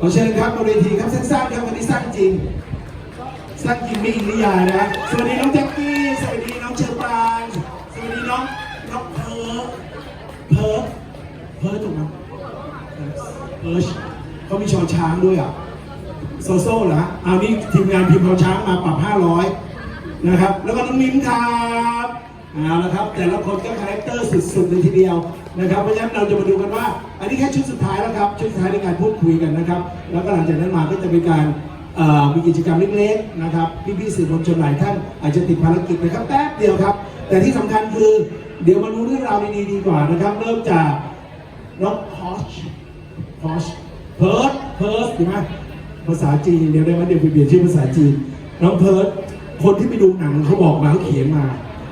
ขอเชิญครับบนเวทีครับสั้นๆครับวันนี้สั้นจริงสั้นจริงไม่อินนิยายนะสวัสดีน้องแจ็คกี้สวัสดีน้องเชอร์ปานสวัสดีน้องน้องเพิร์ฟเพิร์ฟเพิร์ฟถูกไหมเพิร์ชเขามีชอช้างด้วยอะโซโซ่เหรอเอานี่ทีมงานพิมพ์ชอช้างมาปรับ 500 นะครับ แล้วก็น้องมิ้มครับ เอาละครับ แต่ละคนก็คาแรคเตอร์สุดๆเลยทีเดียวนะครับเพราะฉะนั้นเราจะมาดูกันว่า อันนี้แค่ชุดสุดท้ายแล้วครับ ชุดสุดท้ายในการพูดคุยกันนะครับ แล้วก็หลังจากนั้นมาก็จะเป็นการเอ่อมีกิจกรรมเล็กๆนะครับพี่ๆสื่อมวลชนหลายท่านอาจจะติดภารกิจนะครับแป๊บเดียวครับ แต่ที่สำคัญคือเดี๋ยวมารู้เรื่องราวดีๆดีกว่านะครับ เริ่มจากน้องพอชพอชเพิร์ดเพิร์ดถูกไหมภาษาจีนเดี๋ยวได้ไหมเดี๋ยวไปเปลี่ยนชื่อภาษาจีนน้องเพิร์ดคนที่ไปดูหนังเขาบอกมาเขาเขียนมา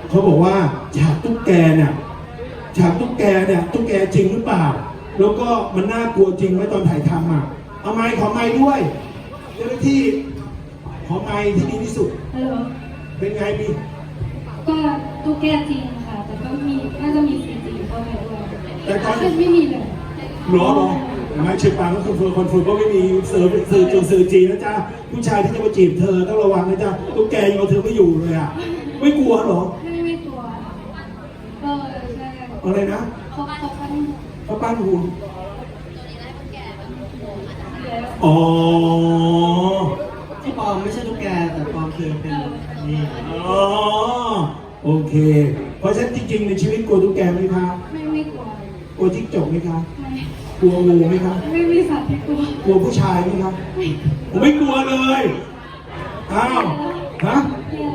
เขาบอกว่าฉากตุ๊กแกเนี่ยฉากตุ๊กแกเนี่ยตุ๊กแกจริงหรือเปล่า แล้วก็มันน่ากลัวจริงไหมตอนถ่ายทำอะเอาไม้ขอไม้ด้วยเจ้าหน้าที่ขอไม้ที่ดีที่สุด ฮัลโหลเป็นไงมีก็ตุ๊กแกจริงค่ะ แต่ก็มีน่าจะมีซีจีเข้าไปด้วยแต่ตอนไม่ไม่มีเลยหรอหรอไม่เชื่อปังก็คือเฟอร์คอนฟูก็ไม่มีเสือสื่อจงสื่อจีนนะจ๊ะผู้ชายที่จะมาจีบเธอต้องระวังนะจ๊ะตุ๊กแกยังเอาเธอไม่อยู่เลยอะไม่กลัวเหรอ ไม่ไม่กลัวก็ใช่ อะไรนะเขาเขาปั้นเขาปั้นหุ่นแล้วอ๋อที่ปลอมไม่ใช่ตุ๊กแกแต่ปลอมคือเป็นนี่อ๋อโอเค เพราะฉะนั้นจริงๆในชีวิตกลัวตุ๊กแกไหมคะไม่ไม่กลัวกลัวจิ้งจกไหมคะไม่กลัวงูไหมคะไม่มีสัตว์ที่กลัวกลัวผู้ชายไหมคะผมไม่กลัวเลยอ้าวฮะแย่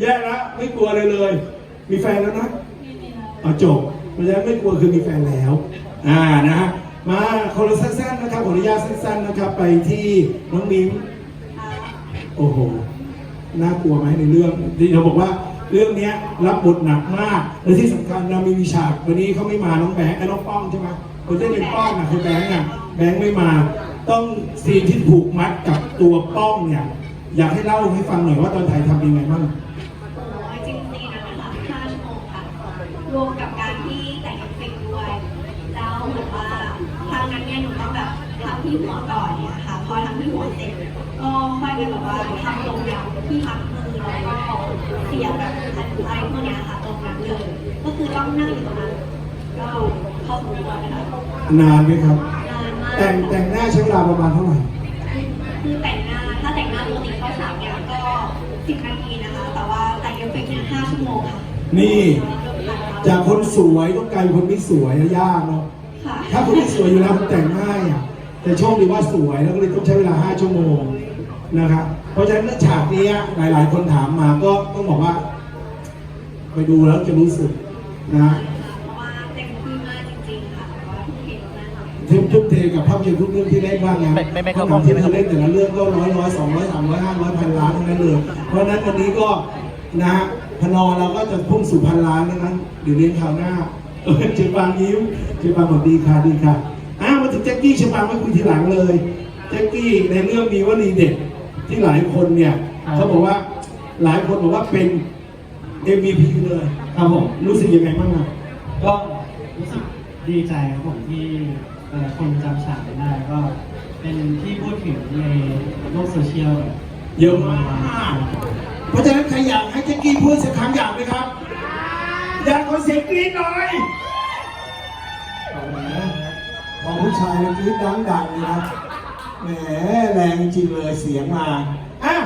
แย่แล้วไม่กลัวเลยเลย มีแฟนแล้วนะไม่มีแล้วเอาจบ เพราะฉะนั้นไม่กลัวคือมีแฟนแล้ว อ่านะฮะมาคนละสั้นๆนะครับขออนุญาตสั้นๆนะครับ ไปที่น้องมิ้มโอ้โหน่ากลัวไหมในเรื่องที่เราบอกว่าเรื่องนี้รับบทหนักมากและที่สำคัญเรามีวิฉาวันนี้เขาไม่มาน้องแบงค์ไอ้น้องป้องใช่ไหมคนที่เป็นป้องอะคือแบงค์อะแบงค์ไม่มาต้องซีนที่ผูกมัดกับตัวป้องเนี่ย อยากให้เล่าให้ฟังหน่อยว่าตอนถ่ายทำยังไงบ้าง โอ้ยจริงๆนะคะ5ชั่วโมงค่ะ รวมกับการที่แต่งเอฟเฟกต์ด้วย แล้วเหมือนว่าครั้งนั้นเนี่ยหนูต้องแบบทำที่หัวก่อนเนี่ยค่ะ พอทำที่หัวเสร็จ ก็ค่แบบว่าทำลงอย่างที่พักมือแล้วก็เสียบแบบอะไรพวกเนี้ยค่ะตรงนั้นเลย ก็คือต้องนั่งอยู่ตรงนั้นก็เข้าสมควรนะคะนานไหมครับ นานมากแต่งแต่งหน้าใช้เวลาประมาณเท่าไหร่ คือแต่งหน้าถ้าแต่งหน้าปกติเข้าสามเนี่ยก็สิบนาทีนะคะ แต่ว่าแต่งเอฟเฟกต์เนี่ยห้าชั่วโมงค่ะนี่ จากคนสวยต้องกลายเป็นคนไม่สวยอะยากเนาะค่ะ ถ้าคนที่สวยอยู่แล้วแต่งง่ายอะแต่โชคดีว่าสวยแล้วก็เลยต้องใช้เวลา 5 ชั่วโมง นะครับเพราะฉะนั้นฉากนี้หลาย ๆ คนถามมาก็ต้องบอกว่า ไปดูแล้วจะรู้สึกนะเพราะว่าเต็มที่มากจริงๆค่ะเพราะว่าทุกเพลงมากค่ะทุ่มทุ่มเทกับภาพยนตร์ทุกเรื่องที่เล่นบ้างนะไม่ไม่ไม่เพเข้าราะหห้นัองงใช่ที่ไหมครับเธอเล่นแต่ละเรื่องก็ร้อยร้อยสองร้อยสามร้อยห้าร้อยพันล้านทั้งนั้นเลยเพราะฉะนั้นวันนี้ก็นะฮะพนอเราก็จะพุ่งสู่พันล้านทั้งนั้นเดี๋ยวเรียนคราวหน้าเออเจอบางยิ้มเจอบางบอกดีค่ะดีค่ะอ้าวมาถึงแจ็คกี้เชอบางไม่คุยทีหลังเลยแจ็คกี้ในเรื่องมีวลีเด็ด ที่หลายคนเนี่ยเขาบอกว่าหลายคนบอกว่าเป็น MVP เลยครับผมรู้สึกยังไงบ้างอะก็รู้สึกดีใจครับผมที่เอ่อคนจำฉากได้ก็เป็นที่พูดถึงในโลกโซเชียลเยอะมาก เพราะฉะนั้นใครอยากให้แจ็คกี้พูดสักครั้งอยากไหมครับ อยากขอเสียงกรี๊ดหน่อยเอาละพอผู้ชายมันกรี๊ดดังๆเลยนะ แหมแรงจริงเลยเสียงมาอะ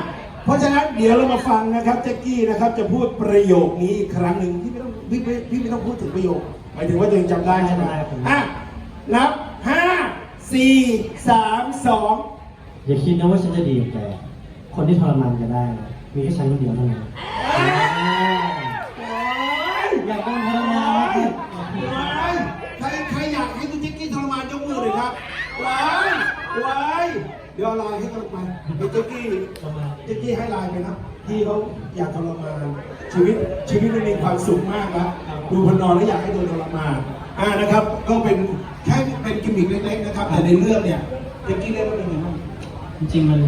เพราะฉะนั้นเดี๋ยวเรามาฟังนะครับแจ็คกี้นะครับ จะพูดประโยคนี้อีกครั้งหนึ่งพี่ไม่ต้องพี่ไม่พี่ไม่ต้องพูดถึงประโยคหมายถึงว่าตัวเองจำได้ใช่ไหมอะนับห้าสี่สามสองอย่าคิดนะว่าฉันจะดีกับแกคนที่ทรมานแกันได้ มีแค่ฉันคนเดียวเท่านั้น อยากโดนทรมานนะครับ ว้ายใครใครอยากให้คุณแจ็คกี้ทรมานยกมือเลยครับว้ายว้ายเดี๋ยวเอาไลน์ให้กันไปเดี๋ยวแจ็คกี้ แจ็คกี้ให้ไลน์ไปนะที่เขาอยากทรมานชีวิตชีวิตมันมีความสุขมากแล้วดูพนอนแล้วอยากให้โดนทรมานอ่านะครับ ก็เป็นแค่เป็นกิมมิคเล็กๆนะครับ แต่ในเรื่องเนี่ยแจ็คกี้เล่นแล้วเป็นยังไงบ้างจริงๆมัน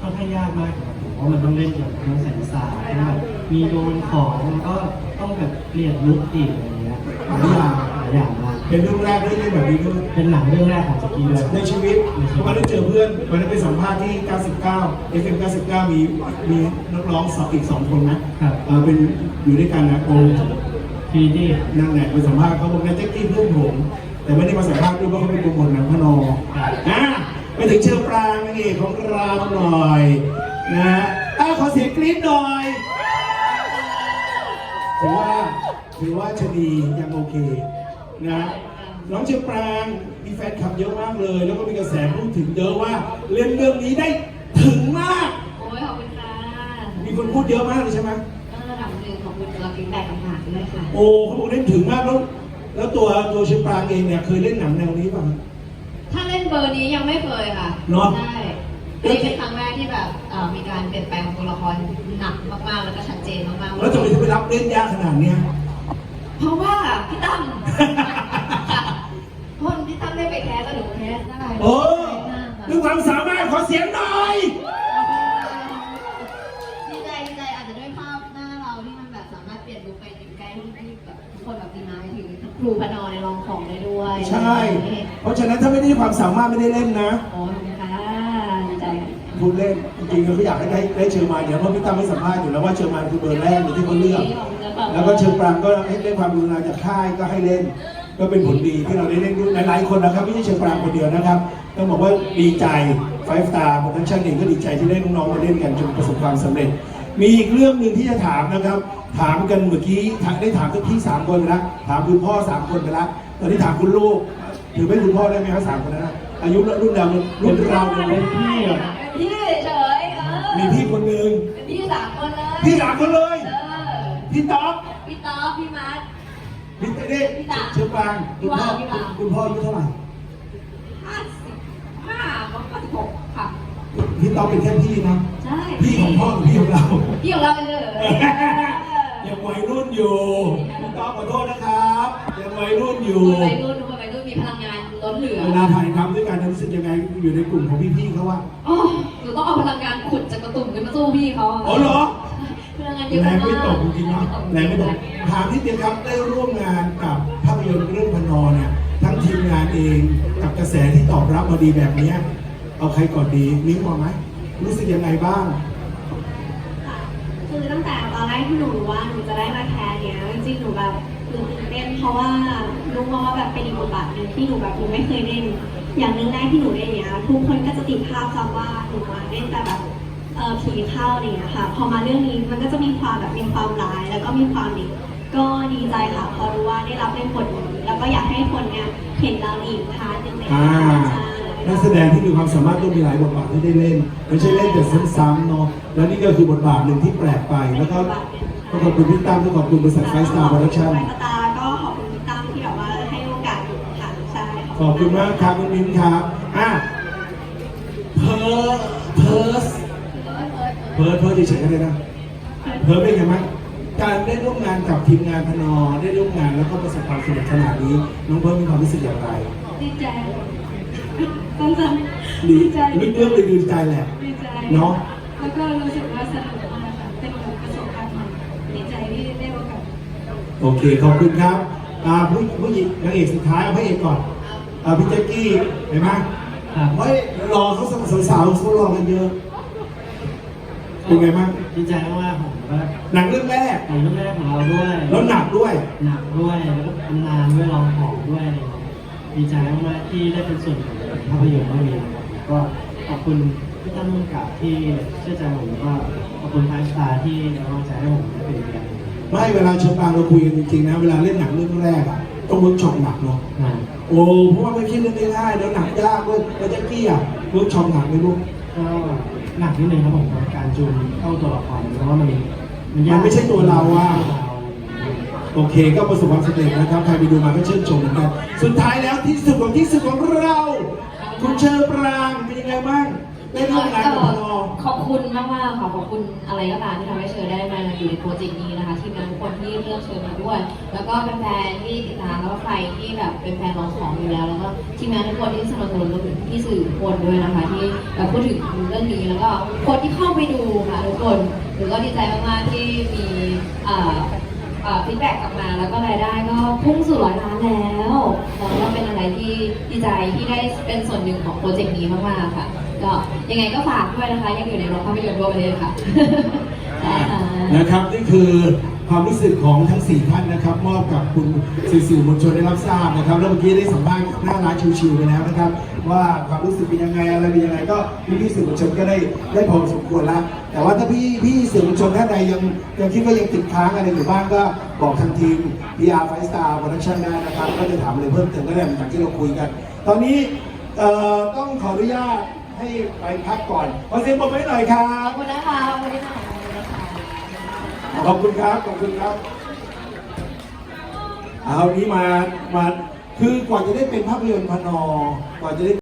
ค่อนข้างยากมากครับผมเพราะมันต้องเล่นกับน้องแสนสาต้งแบบมีโดนของแล้วก็ต้องแบบเปลี่ยนลุคอีกอะไรเงี้ยหลายอย่างหลายอย่างมาก เป็นเรื่องแรกที่เล่นแบบนี้ด้วยเป็นหนังเรื่องแรกของสกีเลยในชีวิตวันได้เจอเพื่อนวันนั้นไปสัมภาษณ์ที่ 99 FM 99 มีมีนักร้องสาวอีกสองคนนะครับเออเป็นอยู่ด้วยกันนะโอ้ทีนี่นั่นแหละไปสัมภาษณ์เขาบอกนะแจ็คกี้เพื่อนผม แต่ไม่ได้มาสัมภาษณ์ด้วยเพราะเขาเป็นโปรโมทหนังพนออะไปถึงเชือปรางนางเอกของเราหน่อยนะฮะอ้าวขอเสียงกรี๊ดหน่อยถือว่าถือว่าชะนียังโอเค นะ น้องเชือปรางมีแฟนคลับเยอะมากเลย แล้วก็มีกระแสพูดถึงเยอะว่าเล่นเรื่องนี้ได้ถึงมาก โอ้ยขอบคุณค่ะมีคนพูดเยอะมากเลยใช่ไหมก็ระดับหนึ่งขอบคุณเราฟีดแบ็กต่างๆด้วยค่ะ โอ้เขาบอกเล่นถึงมากแล้วแล้วตัวตัวเชฟปรางเองเนี่ยเคยเล่นหนังแนวนี้ป่ะ ถ้าเล่นเบอร์นี้ยังไม่เคยค่ะเนอะ ใช่นี่เป็นครั้งแรกที่แบบเอ่อมีการเปลี่ยนแปลงของตัวละครหนักมากๆ แล้วก็ชัดเจนมากๆแล้วทำไมถึงไปรับเล่นยากขนาดเนี้ย เพราะว่าพี่ตั้มค่ะเพราะพี่ตั้มได้ไปแคสก็หนูแคสได้โอ้มากค่ะด้วยความสามารถขอเสียงหน่อย ดีใจดีใจอาจจะด้วยภาพหน้าเราที่มันแบบสามารถเปลี่ยนลุคไปถึงใกล้ที่แบบทุกคนแบบดีมายถึงครูพนอในลองของได้ด้วยใช่ เพราะฉะนั้นถ้าไม่ได้ความสามารถไม่ได้เล่นนะโอ้ขอบคุณค่ะดีใจพูดเล่นจริงๆเขาอยากให้ได้ได้เชิญมาเดี๋ยวเพราะพี่ตั้มไม่สัมภาษณ์อยู่แล้วว่าเชิญมาคือเบอร์แรกเลยที่เขาเลือก แล้วก็เชิญปรางก็ให้ได้ความกรุณาจากค่ายก็ให้เล่น ก็เป็นผลดีที่เราได้เล่นด้วยหลายๆคนนะครับไม่ใช่เชิญปรางคนเดียวนะครับต้องบอกว่าดีใจไฟสตาร์โปรดักชั่นเองก็ดีใจที่ได้น้องๆมาเล่นกันจนประสบความสำเร็จ มีอีกเรื่องหนึ่งที่จะถามนะครับ ถามกันเมื่อกี้ได้ถามทุกที่สามคนไปแล้วถามคุณพ่อสามคนไปแล้วตอนนี้ถามคุณลูกถือเป็นคุณพ่อได้ไหมครับสามคนนั้นนะอายุรุ่นเรารุ่นเราเนี่ยเป็นพี่เหรอพี่เฉยเออมีพี่คนหนึ่งเป็นพี่สามคนเลยพี่สามคนเลยเออ พี่ต๊อกพี่ต๊อบพี่มัดพี่เต้เด้พี่ตาเชือปรางคุณพ่อพี่วาง คุณพ่ออายุเท่าไหร่ห้าสิบห้าห้าสิบหกค่ะ พี่ต๊อกเป็นแค่พี่นะใช่พี่ของพ่อกับพี่ของเราพี่ของเราเลย ยังวัยรุ่นอยู่พี่ต๊อกขอโทษนะครับยังวัยรุ่นอยู่วัยรุ่นทุกคนวัยรุ่นมีพลังงานล้นเหลือเวลาถ่ายทำด้วยกันรู้สึกยังไงอยู่ในกลุ่มของพี่ๆเขาว่าโอ้หนูต้องเอาพลังงานขุดจากกระตุ่มขึ้นมาสู้พี่เขาะอ๋อเหรอ แรมากงไม่ตกจริงๆเนาะแรงไม่ตกถามที่เดียวครับได้ร่วมงานกับภาพยนตร์เรื่องพนอเนี่ยทั้งทีมงานเองกับกระแสที่ตอบรับมาดีแบบเนี้ยเอาใครก่อนดีนิ้งก่อนไหมรู้สึกยังไงบ้างคือตั้งแต่ตอนแรกที่หนูรู้ว่าหนูจะได้มาแคสเนี้ยจริงๆหนูแบบตื่นเต้นเพราะว่ารู้มาว่าแบบเป็นอีกบทบาทหนึ่งที่หนูแบบหนูไม่เคยเล่นอย่างเรื่องแรกที่หนูเล่นเนี้ยทุกคนก็จะติดภาพจำว่าหนูมาเล่นแต่แบบ เออผีเข้าอะไรอย่างเงี้ยค่ะ พอมาเรื่องนี้มันก็จะมีความแบบมีความร้าย แล้วก็มีความดีก็ดีใจค่ะพอรู้ว่าได้รับเล่นบทนี้แล้วก็อยากให้คนเนี้ยเห็นเราอีกพาร์ทหนึ่งในอ่าใช่นักแสดงที่มีความสามารถต้องมีหลายบทบาทที่ได้เล่น ไม่ใช่เล่นแต่ซ้ำๆเนาะแล้วนี่ก็คือบทบาทหนึ่งที่แปลกไปแล้วก็ก็ขอบคุณพี่ตั้มและขอบคุณบริษัทไฟสตาร์โปรดักชั่น ไฟสตาร์ก็ขอบคุณพี่ตั้มที่แบบว่าให้โอกาสหนูค่ะใช่ขอบคุณมากครับคุณมิ้นครับอะเพอร์เพอร์สเพอร์เพอร์เฉยๆก็ได้นะเพอร์เป็นไงบ้างการได้ร่วมงานกับทีมงานพนอได้ร่วมงานแล้วก็ประสบความสำเร็จขนาดนี้ น้องเพิ่มมีความรู้สึกอย่างไรดีใจต้องจดีำดีใจลึกเรื่องเลยดีใจแหละดีใจเนาะแล้วก็รู้สึกว่าสนุกมากค่ะเป็นประสบการณ์ใหม่ดีใจที่ได้โอกาสโอเคขอบคุณครับอ่าผู้ผู้หญิงนางเอกสุดท้ายเอาพระเอกก่อนอ่าพี่แจ็คกี้เห็นไหมครับเฮ้ยรอเขาสาวๆเขารอกันเยอะ เป็นไงบ้างดีใจมากๆผมก็หนังเรื่องแรกหนังเรื่องแรกของเราด้วยแล้วหนักด้วย หนักด้วยแล้วก็นานด้วยลองของด้วยอะไรอย่างเงี้ยดีใจมากๆที่ได้เป็นส่วนของภาพยนตร์เรื่องนี้นะครับก็ขอบคุณพี่ตั้มมุ่งกับที่เชื่อใจผมแล้วก็ขอบคุณไฟสตาร์ที่ไว้วางใจให้ผมได้เป็นเรียนไม่เวลาเชิญปางเราคุยกันจริงๆนะ เวลาเล่นหนังเรื่องแรกอะต้องเวิร์กช็อปหนักเนาะงานโอ้เพราะว่าไม่ใช่เรื่องง่ายๆแล้วหนักยากด้วยแล้วแจ็คกี้อะเวิร์กช็อปหนักไหมลูกก็หนักนิดนึงครับผมกับการ จูนเข้าตัวละครเพราะว่ามันมันยากมันไม่ใช่ตัวเราอะไม่ใช่ตัวเราโอเคก็ประสบความสำเร็จนะครับ ใครไปดูมาก็ชื่นชมเหมือนกัน สุดท้ายแล้วที่สุดของที่สุดของเรา คุณเชอปรางเป็นยังไงบ้าง ได้ร่วมงานกับพอขอบคุณมากมากค่ะขอบคุณอะไรก็ตามที่ทำให้เชอได้มาอยู่ในโปรเจกต์นี้นะคะทีมงานทุกคนที่เลือกเชอมาด้วย แล้วก็แฟนๆที่ติดตามแล้วก็ใครที่แบบเป็นแฟนน้องของอยู่แล้ว แล้วก็ทีมงานทุกคนที่สนับสนุนรวมถึงพี่สื่อคนด้วยนะคะที่แบบพูดถึงเรื่องนี้แล้วก็คนที่เข้าไปดูค่ะทุกคนหรือก็ดีใจมากๆที่มีอ่าฟีดแบ็กกลับมาแล้วก็รายได้ก็พุ่งสู่ร้อยล้านแล้วแล้วก็เป็นอะไรที่ดีใจที่ได้เป็นส่วนหนึ่งของโปรเจกต์นี้มากๆค่ะ ก็ยังไงก็ฝากด้วยนะคะ ยังอยู่ในโรงภาพยนตร์ทั่วประเทศค่ะได้ค่ะนะครับนี่คือความรู้สึกของทั้ง 4 ท่านนะครับ มอบกับคุณสื่อมวลชนได้รับทราบนะครับ แล้วเมื่อกี้ได้สัมภาษณ์หน้าร้านชิวๆไปแล้วนะครับ ว่าความรู้สึกเป็นยังไงอะไรเป็นยังไงก็พี่พี่ๆสื่อมวลชนก็ได้ได้พอสมควรแล้ว แต่ว่าถ้าพี่พี่ๆสื่อมวลชนท่านใดยังยังคิดว่ายังติดค้างอะไรอยู่บ้างก็บอกทางทีม PR Five Star Production ได้นะครับ ก็จะถามอะไรเพิ่มเติมก็ได้หลังจากที่เราคุยกัน ตอนนี้เอ่อต้องขออนุญาต ให้ไปพักก่อน ขอเสียงปรบมือให้หน่อยครัขบอบคุณนะคะวันนี้มาขอบคุณนะคะขอบคุณครับ ขอบคุณครับ เอานี้มา มา คือกว่าจะได้เป็นภาพยนตร์พนอกว่าจะได้